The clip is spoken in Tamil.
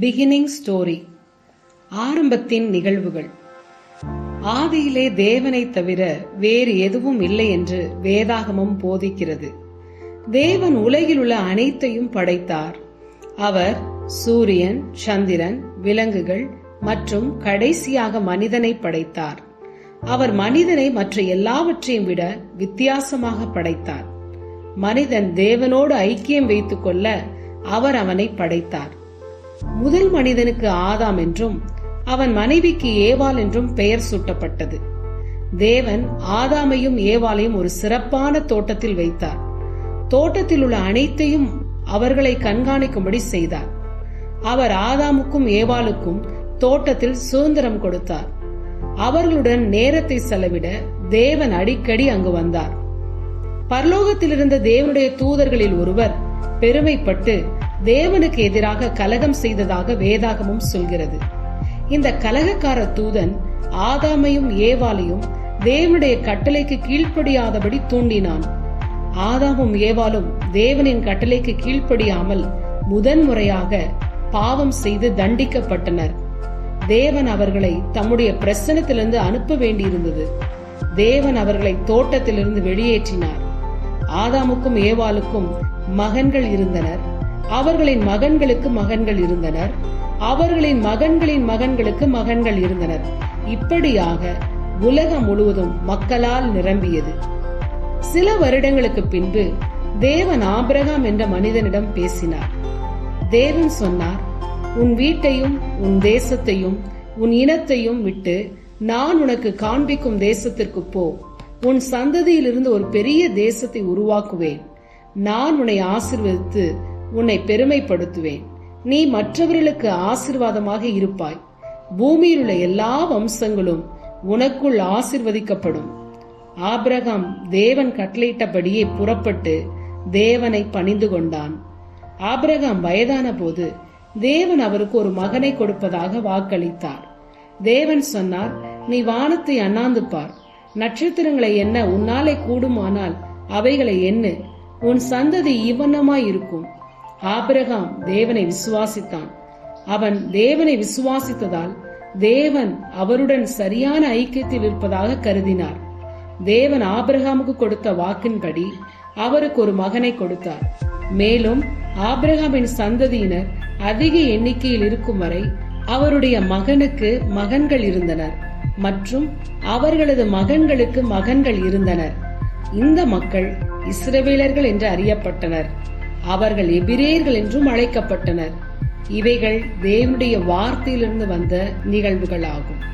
பிகினிங் ஸ்டோரி ஆரம்பத்தின் நிகழ்வுகள். ஆதியிலே தேவனைத் தவிர வேறு எதுவும் இல்லை என்று வேதாகமம் போதிக்கிறது. தேவன் உலகில் உள்ள அனைத்தையும் படைத்தார். அவர் சூரியன் சந்திரன் விலங்குகள் மற்றும் கடைசியாக மனிதனை படைத்தார். அவர் மனிதனை மற்ற எல்லாவற்றையும் விட வித்தியாசமாக படைத்தார். மனிதன் தேவனோடு ஐக்கியம் வைத்துக் கொள்ள அவர் அவனை படைத்தார். முதல் மனிதனுக்கு ஆதாம் என்றும் அவன் மனைவிக்கு ஏவாள் என்றும் பெயர் சூட்டப்பட்டது. தேவன் ஆதாமையும் ஏவாளையும் ஒரு சிறப்பான தோட்டத்தில் வைத்தார். தோட்டத்தில் உள்ள அனைத்தையும் அவர்களை கண்காணிக்கும்படி செய்தார். அவர் ஆதாமுக்கும் ஏவாளுக்கும் தோட்டத்தில் சுதந்திரம் கொடுத்தார். அவர்களுடன் நேரத்தை செலவிட தேவன் அடிக்கடி அங்கு வந்தார். பரலோகத்தில் இருந்த தேவனுடைய தூதர்களில் ஒருவர் பெருமைப்பட்டு தேவனுக்கு எதிராக கலகம் செய்ததாக வேதாகமும் சொல்கிறது. இந்த கலகக்கார தூதன் ஆதாமையும் ஏவாலையும் தேவனுடைய கட்டளைக்கு கீழ்ப்படியாதபடி தூண்டினான். ஆதாமும் ஏவாலும் தேவனின் கட்டளைக்கு கீழ்ப்படியாமல் முதன்முறையாக பாவம் செய்து தண்டிக்கப்பட்டனர். தேவன் அவர்களை தம்முடைய பிரசனத்திலிருந்து அனுப்ப வேண்டியிருந்தது. தேவன் அவர்களை தோட்டத்திலிருந்து வெளியேற்றினார். ஆதாமுக்கும் ஏவாளுக்கும் மகன்கள் இருந்தனர். அவர்களின் மகன்களுக்கு மகன்கள் இருந்தனர். அவர்களின் மகன்களின் மகன்களுக்கு மகன்கள் இருந்தனர். இப்படியாக உலகம் முழுவதும் மக்களால் நிரம்பியது. சில வருடங்களுக்கு பின்பு தேவன் ஆபிரகாம் என்ற மனிதனிடம் பேசினார். தேவன் சொன்னார் உன் வீட்டையும் உன் தேசத்தையும் உன் இனத்தையும் விட்டு நான் உனக்கு காண்பிக்கும் தேசத்திற்கு போ. உன் சந்ததியிலிருந்து ஒரு பெரிய தேசத்தை உருவாக்குவேன். நான் உன்னை ஆசிர்வதித்து உன்னை பெருமைப்படுத்துவேன். நீ மற்றவர்களுக்கு ஆசிர்வாதமாக இருப்பாய். பூமியில் உள்ள எல்லா வம்சங்களும் உனக்குள் ஆசிர்வதிக்கப்படும். ஆபிரகாம் தேவன் கட்டளையிட்டபடியே புறப்பட்டு தேவனை பணிந்து கொண்டான். ஆபிரகாம் வயதான போது தேவன் அவருக்கு ஒரு மகனை கொடுப்பதாக வாக்களித்தார். தேவன் சொன்னார் நீ வானத்தை அண்ணாந்து பார். நட்சத்திரங்களை என்ன உன்னாலே கூடுமானால் அவைகளை எண்ணு. உன் சந்ததி இவனமாய் இருக்கும் ஆபிரகாம் தேவனை விசுவாசித்தான். அவன் தேவனை விசுவாசித்ததால் தேவன் அவருடன் சரியான ஐக்கியத்தில் இருப்பதாக கருதினார். தேவன் ஆபிரகாமுக்கு கொடுத்த வாக்கின்படி அவருக்கு ஒரு மகனை கொடுத்தார். மேலும் ஆபிரகாமின் சந்ததியினர் அதிக எண்ணிக்கையில் இருக்கும் வரை அவருடைய மகனுக்கு மகன்கள் இருந்தனர் மற்றும் அவர்களது மகன்களுக்கு மகன்கள் இருந்தனர். இந்த மக்கள் இஸ்ரவேலர்கள் என்று அறியப்பட்டனர். அவர்கள் எபிரேயர்கள் என்றும் அழைக்கப்பட்டனர். இவைகள் தேவனுடைய வார்த்தையிலிருந்து வந்த நிகழ்வுகளாகும்.